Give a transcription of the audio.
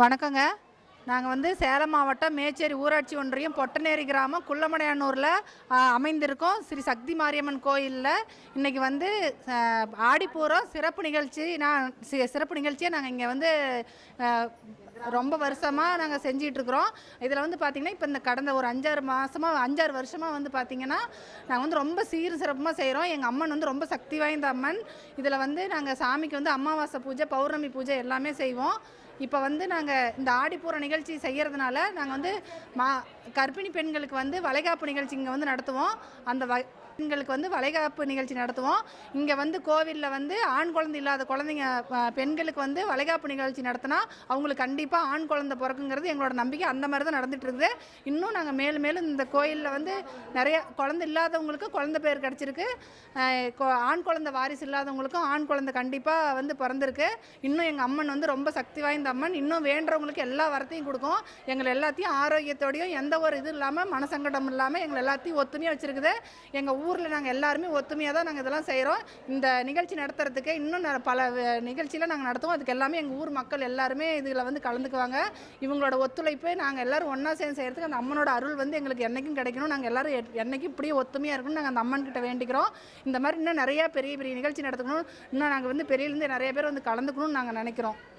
வணக்கங்க. நாங்கள் வந்து சேலம் மாவட்டம் மேச்சேரி ஊராட்சி ஒன்றியம் பொட்டநேரி கிராமம் குள்ளமடையானூரில் அமைந்திருக்கோம். ஸ்ரீ சக்தி மாரியம்மன் கோயிலில். இன்றைக்கி வந்து ஆடிப்பூரம் சிறப்பு நிகழ்ச்சி நான் சிறப்பு நிகழ்ச்சியை நாங்கள் இங்கே வந்து ரொம்ப வருஷமாக நாங்கள் செஞ்சிகிட்ருக்குறோம் இதில் வந்து பார்த்திங்கன்னா இப்போ இந்த கடந்த ஒரு அஞ்சாறு மாதமாக அஞ்சாறு வருஷமாக வந்து பார்த்திங்கன்னா நாங்கள் வந்து ரொம்ப சீர் சிறப்புமாக செய்கிறோம் எங்கள் அம்மன் வந்து ரொம்ப சக்தி வாய்ந்த அம்மன். இதில் வந்து நாங்கள் சாமிக்கு வந்து அமாவாசை பூஜை பௌர்ணமி பூஜை எல்லாமே செய்வோம். இப்போ வந்து நாங்கள் இந்த ஆடிப்பூர நிகழ்ச்சி செய்கிறதுனால நாங்கள் வந்து மா கர்ப்பிணி பெண்களுக்கு வந்து வளைகாப்பு நிகழ்ச்சி இங்கே வந்து நடத்துவோம். அந்த வ பெண்களுக்கு வந்து வளைகாப்பு நிகழ்ச்சி நடத்துவோம். இங்கே வந்து கோவிலில் வந்து ஆண் குழந்தை இல்லாத குழந்தைங்க பெண்களுக்கு வந்து வளைகாப்பு நிகழ்ச்சி நடத்தினா அவங்களுக்கு கண்டிப்பாக ஆண் குழந்தை பிறக்குங்கிறது எங்களோட நம்பிக்கை. அந்த மாதிரி தான் நடந்துட்டு இருக்குது. இன்னும் நாங்கள் மேலும் மேலும் இந்த கோயிலில் வந்து நிறைய குழந்தை இல்லாதவங்களுக்கு குழந்தை பேர் கிடச்சிருக்கு. ஆண் குழந்தை வாரிசு இல்லாதவங்களுக்கும் ஆண் குழந்தை கண்டிப்பாக வந்து பிறந்திருக்கு. இன்னும் எங்கள் அம்மன் வந்து ரொம்ப சக்தி வாய்ந்த அம்மன் இன்னும் வேண்டுறவங்களுக்கு எல்லா வரத்தையும் கொடுக்கும். எங்களை எல்லாத்தையும் ஆரோக்கியத்தோடையும் எந்த ஒரு இது இல்லாமல் மனசங்கடம் இல்லாமல் எங்களை எல்லாத்தையும் ஒத்துமையாக வச்சுருக்குது. எங்கள் ஊரில் நாங்கள் எல்லாருமே ஒத்துமையாக தான் நாங்கள் இதெல்லாம் செய்கிறோம் இந்த நிகழ்ச்சி நடத்துறதுக்கு இன்னும் ந- பல நிகழ்ச்சியில் நாங்கள் நடத்துவோம். அதுக்கு எல்லாமே எங்கள் ஊர் மக்கள் எல்லாருமே இதில் வந்து கலந்துக்குவாங்க. இவங்களோட ஒத்துழைப்பு நாங்கள் எல்லோரும் ஒன்றா சேர்ந்து செய்கிறதுக்கு அந்த அம்மனோட அருள் வந்து எங்களுக்கு என்றைக்கும் கிடைக்கணும். நாங்கள் எல்லோரும் எ- என்னைக்கும் இப்படியே ஒத்துமையாக இருக்கணும் நாங்கள் அந்த அம்மன் கிட்ட வேண்டிக்கிறோம். இந்த மாதிரி இன்னும் நிறையா பெரிய பெரிய நிகழ்ச்சி நடத்துக்கணும். இன்னும் நாங்கள் வந்து பெரியலேருந்து நிறைய பேர் வந்து கலந்துக்கணும்னு நாங்கள் நினைக்கிறோம்.